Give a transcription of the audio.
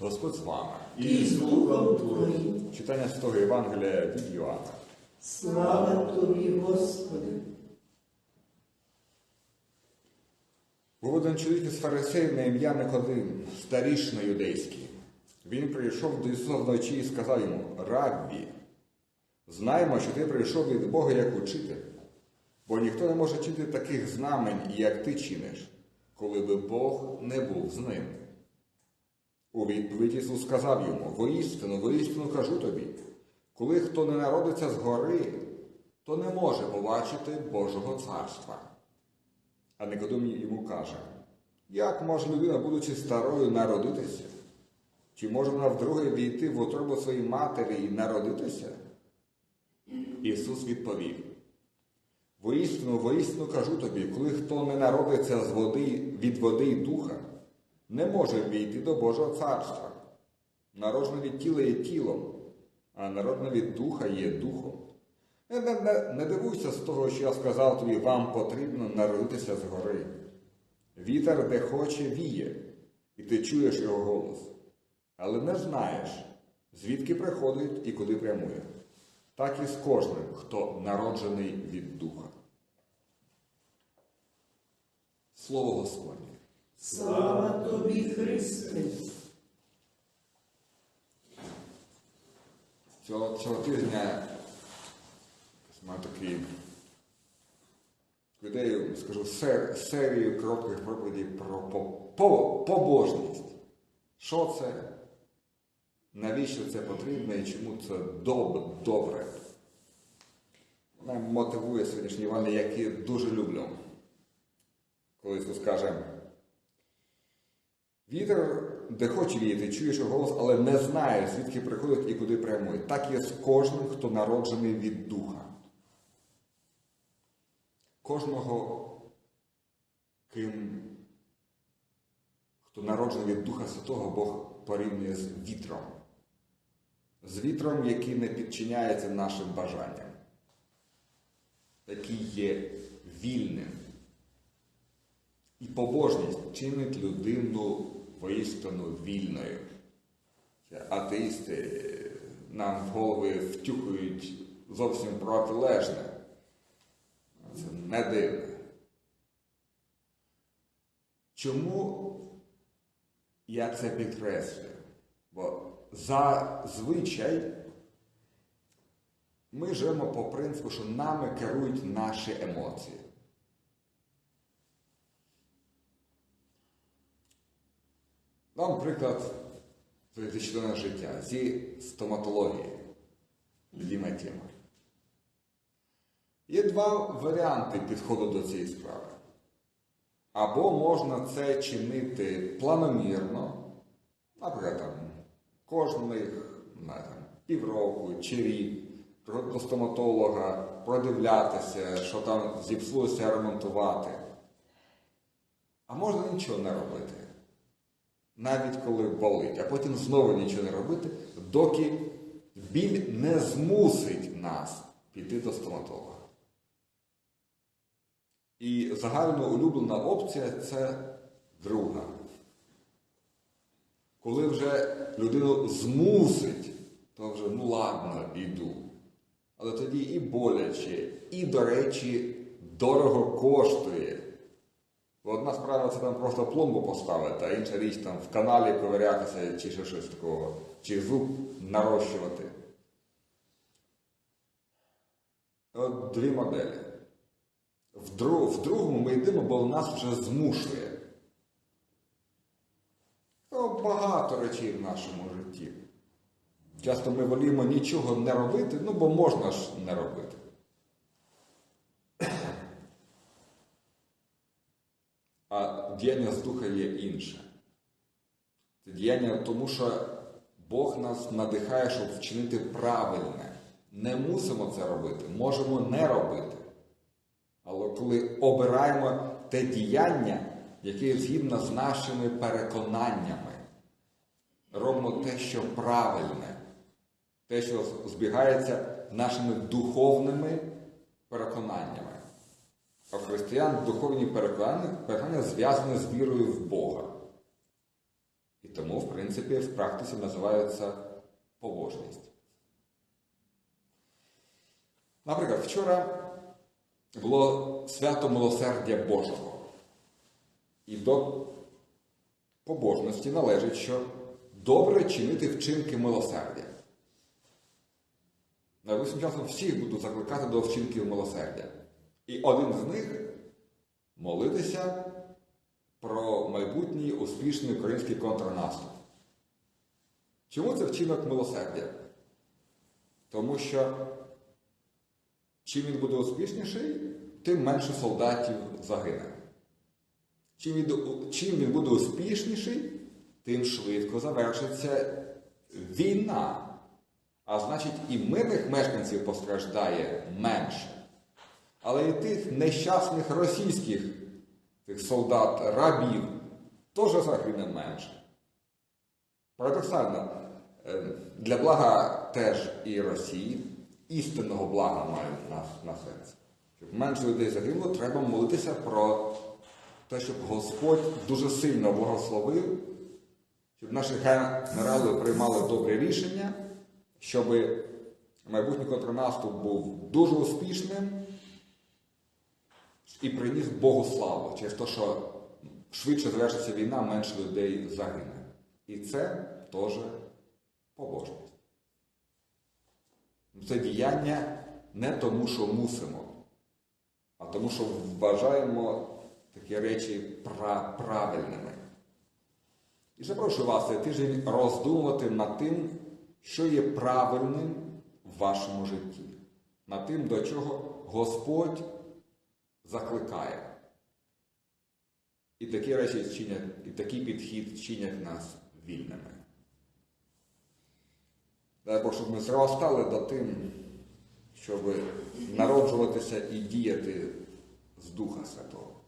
Господь з вами. і з Духом Твоїм. Читання Святого Євангелія від Йоанна. Слава Тобі, Господи! Був один чоловік із фарисеїв на ім'я Никодим, старішина юдейський. Він прийшов до Ісуса вночі і сказав йому: Раббі, знаємо, що ти прийшов від Бога як учитель, бо ніхто не може чинити таких знамень, як ти чиниш, коли би Бог не був з ним. У відповідь Ісус сказав йому: Воістину, воістину кажу тобі, коли хто не народиться згори, то не може побачити Божого царства. А Никодим йому каже, як може людина, будучи старою, народитися? Чи може вона вдруге війти в утробу своєї матері і народитися? Ісус відповів: Воістину, воістину кажу тобі, коли хто не народиться з води, від води й духа, не може війти до Божого царства. Народжене від тіла є тілом, а народне від духа є духом. Не, не, не, не дивуйся з того, що я сказав тобі, вам потрібно народитися згори. Вітер, де хоче, віє, і ти чуєш його голос, але не знаєш, звідки приходить і куди прямує. Так і з кожним, хто народжений від духа. Слово Господнє. Слава Тобі, Христе! Цього, цього тижня маю такі ідею, скажу, сер, серію коротких проповідей про по, по, побожність. Що це? Навіщо це потрібно і чому це доб, добре? Вона мотивує сьогоднішні Івани, які дуже люблю. Коли Ісус каже, Вітер, де хоче віяти, чуєш голос, але не знає, звідки приходить і куди прямує. Так є з кожним, хто народжений від духа. Кожного, ким, хто народжений від Духа Святого, Бог порівнює з вітром. З вітром, який не підчиняється нашим бажанням, який є вільним. І побожність чинить людину воістину вільною. Атеїсти нам в голови втюхують зовсім протилежне. Це не дивно. Чому я це підкреслюю? Бо зазвичай ми живемо по принципу, що нами керують наші емоції. Вам приклад щоденного життя зі стоматології. Любима тема. Є два варіанти підходу до цієї справи. Або можна це чинити планомірно, наприклад, там, кожних там, півроку чи рік до стоматолога, продивлятися, що там зіпсулося ремонтувати. А можна нічого не робити навіть коли болить, а потім знову нічого не робити, доки біль не змусить нас піти до стоматолога. І загально улюблена опція це друга. Коли вже людину змусить, то вже ну ладно, йду. Але тоді і боляче, і, до речі, дорого коштує. Бо Одна справа це там просто пломбу поставити, а інша річ там в каналі ковирятися чи ще щось такого, чи зуб нарощувати. От дві моделі. В, друг, в другому ми йдемо, бо нас вже змушує. То багато речей в нашому житті. Часто ми воліємо нічого не робити, ну бо можна ж не робити. А діяння з духа є інше. Це діяння тому, що Бог нас надихає, щоб вчинити правильне. Не мусимо це робити, можемо не робити. Але коли обираємо те діяння, яке згідно з нашими переконаннями, робимо те, що правильне, те, що збігається нашими духовними переконаннями. А в християн духовні переконання, переконання зв'язані з вірою в Бога. І тому, в принципі, в практиці називається побожність. Наприклад, вчора було свято милосердя Божого. І до побожності належить, що добре чинити вчинки милосердя. Найближчим часом всіх буду закликати до вчинків милосердя. І один з них молитися про майбутній успішний український контрнаступ. Чому це вчинок милосердя? Тому що чим він буде успішніший, тим менше солдатів загине. Чим він, буде успішніший, тим швидко завершиться війна. А значить, і мирних мешканців постраждає менше. Але і тих нещасних російських тих солдат, рабів, теж загине менше. Парадоксально, е, для блага теж і Росії, істинного блага мають на, на серці. Щоб менше людей загинуло, треба молитися про те, щоб Господь дуже сильно благословив, щоб наші генерали приймали добре рішення, щоб майбутній контрнаступ був дуже успішним і приніс Богу славу через те, що швидше завершиться війна, менше людей загине. І це теж побожність. Це діяння не тому, що мусимо, а тому, що вважаємо такі речі правильними. І запрошую вас цей тиждень роздумувати над тим, що є правильним в вашому житті, над тим, до чого Господь закликає. І такі речі чинять, і такий підхід чинять нас вільними. Дай Бог, щоб ми зростали до тим, щоб народжуватися і діяти з Духа Святого.